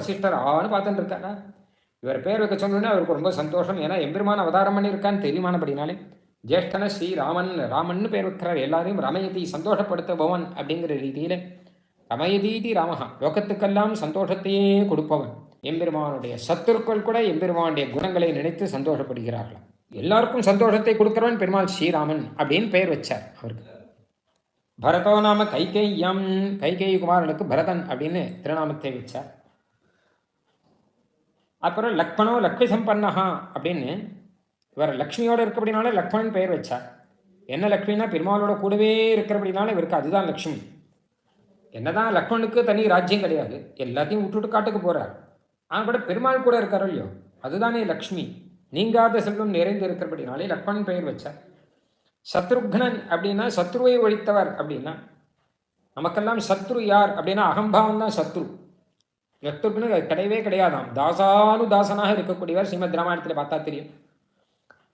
வசிஷ்டர் ஆன்னு பார்த்துட்டு இருக்காரா இவர் பேர் வைக்க சொன்னோன்னே அவருக்கு ரொம்ப சந்தோஷம். ஏன்னா எம்பெருமான் அவதாரம் பண்ணியிருக்கான்னு தெரியுமானபடினாலே ஜேஷ்டன ஸ்ரீ ராமன் ராமன்னு பேர் வைக்கிறார். எல்லாரையும் ரமயதி சந்தோஷப்படுத்த பவன் அப்படிங்கிற ரீதியில ரமயதீதி ராமஹா லோகத்துக்கெல்லாம் சந்தோஷத்தையே கொடுப்பவன். எம்பெருமானுடைய சத்துருக்கள் கூட எம்பெருமானுடைய குணங்களை நினைத்து சந்தோஷப்படுகிறார்கள். எல்லாருக்கும் சந்தோஷத்தை கொடுக்கிறவன் பெருமாள் ஸ்ரீராமன் அப்படின்னு பெயர் வச்சார் அவருக்கு. பரதோ நாம கைகேயம் கைகேயி குமாரனுக்கு பரதன் அப்படின்னு திருநாமத்தை வச்சார். அப்புறம் லக்மணோ லக்ஷ்மி சம்பன்னஹா அப்படின்னு இவர் லக்ஷ்மியோட இருக்கிறபடினால லக்மன் பெயர் வச்சார். என்ன லக்ஷ்மினா பெருமாளோட கூடவே இருக்கிறபடினால இவருக்கு அதுதான் லக்ஷ்மி. என்னதான் லக்மனுக்கு தனி ராஜ்யம் கிடையாது எல்லாத்தையும் விட்டுட்டு காட்டுக்கு போகிறார் ஆனால் கூட பெருமாள் கூட இருக்காரோ இல்லையோ அதுதானே லக்ஷ்மி. நீங்காத செல்வம் நிறைந்து இருக்கிறபடினாலே லக்ஷ்மணன் பெயர் வச்சார். சத்ருக்னன் அப்படின்னா சத்ருவை ஒழித்தவர் அப்படின்னா நமக்கெல்லாம் சத்ரு யார் அப்படின்னா அகம்பாவம் தான் சத்ரு. சத்ருக்குன்னு கிடையவே கிடையாதாம். தாசானு தாசனாக இருக்கக்கூடியவர் ஸ்ரீமத் ராமாயணத்தில் பார்த்தா தெரியும்.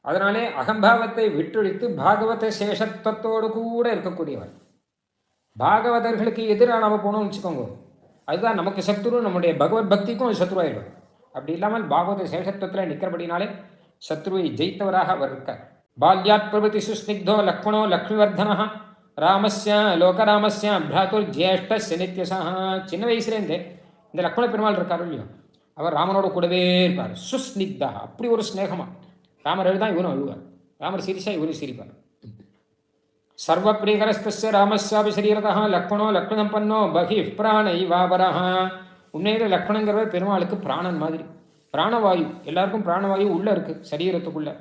அதனாலே அகம்பாவத்தை விட்டொழித்து பாகவத சேஷத்துவத்தோடு கூட இருக்கக்கூடியவர். பாகவதர்களுக்கு எதிராக நாம் போனோம்னு வச்சுக்கோங்க. அதுதான் நமக்கு சத்ரு நம்முடைய பகவத் பக்திக்கும் சத்ருவாயிடும். அப்படி இல்லாமல் பாகவத சேஷத்துவத்தில் நிற்கிறபடினாலே சத்ருவை ஜெயித்தவராக அவர் இருக்கார். பால்யாத் பிரபதி சுஸ்னிக்தோ லக்ஷ்மணோ லக்ஷ்மிவர்தனா ராமஸ்ய லோகராமஸ்ய பிராத்துர் ஜேஷ்ட நித்யசா சின்ன வயசுலேருந்தே இந்த லக்ஷ்மண பெருமாள் இருக்காரு இல்லையோ? அவர் ராமனோட கூடவே இருப்பார். சுஸ்னிக்தா அப்படி ஒரு ஸ்நேகமா ராமர் எழுதான் இவனும் அழுவார். ராமர் சிரிச்சா இவரும் சிரிப்பார். சர்வ பிரியகரஸ்திய ராமசாபி சரீரதா லக்மணோ லக்ஷணம் பண்ணோ பகி பிராணை வாபரஹ. உண்மையில லக்ஷணங்கிறவர் பெருமாளுக்கு பிராணன் மாதிரி. பிராணவாயு. எல்லாருக்கும் பிராணவாயு உள்ள இருக்கு சரீரத்துக்குள்ள.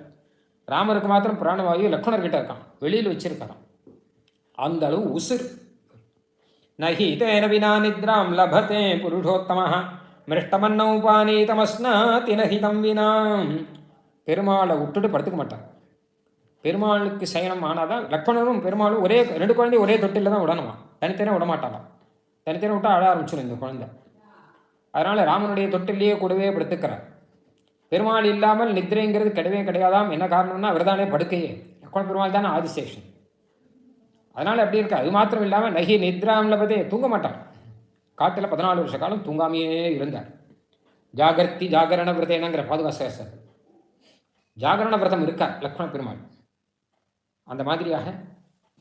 ராமருக்கு மாத்திரம் பிராணவாயு லக்ஷ்மணர்கிட்ட இருக்கான் வெளியில் வச்சிருக்காராம். அந்த அளவு உசுர். நஹி தேன வினா நித்ராம் லபத்தே புருஷோத்தம மிருஷ்டமன்னௌபானீதமஸ்னாதி நஹிதம் வினா பெருமாளை விட்டுட்டு படுத்துக்க மாட்டான் பெருமாளுக்கு சயனம் ஆனாதான் லக்ஷ்மணரும் பெருமாளும் ஒரே ரெண்டு குழந்தையும் ஒரே தொட்டில தான் விடணுமா தனித்தனியாக விட மாட்டாளாம் தனித்தனியாக விட்டா அழ ஆரம்பிச்சிடும் இந்த குழந்தை அதனால் ராமனுடைய தொட்டிலேயே கூடவே படுத்துக்கிறார் பெருமாள் இல்லாமல் நித்திரைங்கிறது கிடையவே கிடையாதாம் என்ன காரணம்னா விரதானே படுக்கையே லக்ஷ்மண பெருமாள் தானே ஆதிசேஷன் அதனால் அப்படி இருக்கு? அது மாத்திரம் இல்லாமல் நகி நித்ராம் பதே தூங்க மாட்டார் காட்டில் பதினாலு வருஷ காலம் தூங்காமையே இருந்தார். ஜாகர்த்தி ஜாகரண விரதேனங்கிற பாதுகாசர் ஜாகரண விரதம் இருக்கார் லக்ஷ்மண பெருமாள். அந்த மாதிரியாக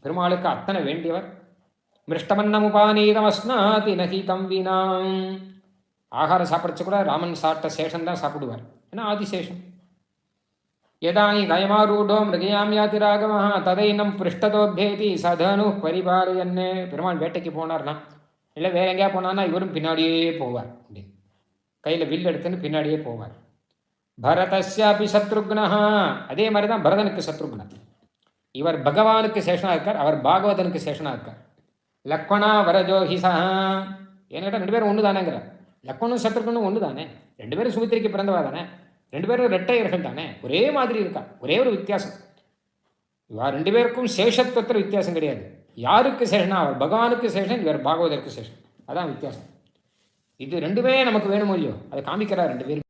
பெருமாளுக்கு அத்தனை வேண்டியவர். மிருஷ்டமன்னமுபானீதமஸ்னாதி நகிதம் வினாம் ஆகாரம் சாப்பிட்றச்சு கூட ராமன் சாப்பிட்ட சேஷன் தான் சாப்பிடுவார். ஏன்னா ஆதிசேஷன் யதானி கயமாரூடோ மிருகயாம் யாதி ராகவா ததைனம் பிருஷ்டதோபேதி சதனு பரிபாலயன்னு பெருமாள் வேட்டைக்கு போனார்னா இல்லை வேற எங்கேயா போனான்னா இவரும் பின்னாடியே போவார் அப்படின்னு. கையில் வில் எடுத்துன்னு பின்னாடியே போவார். பரதஸ்யாபி சத்ருக்னா அதே மாதிரி தான் பரதனுக்கு சத்ருக்னன் இவர் பகவானுக்கு சேஷனாக இருக்கார் அவர் பாகவதனுக்கு சேஷனாக இருக்கார். லக்வணா வரஜோஹிசா கேட்டால் ரெண்டு பேரும் ஒன்று தானேங்கிற லக்வனும் சத்ருகனும் ஒன்று தானே ரெண்டு பேரும் சுமித்திரிக்கு பிறந்தவா தானே? ரெண்டு பேரும் ரெட்டையர்கள் தானே? ஒரே மாதிரி இருக்கா ஒரே ஒரு வித்தியாசம். இவா ரெண்டு பேருக்கும் சேஷத்துவத்தில் வித்தியாசம் கிடையாது. யாருக்கு சேஷனா அவர் பகவானுக்கு சேஷன் இவர் பாகவதற்கு சேஷன். அதான் வித்தியாசம். இது ரெண்டுமே நமக்கு வேணுமோ இல்லையோ? அதை காமிக்கிறார் ரெண்டு பேரும்.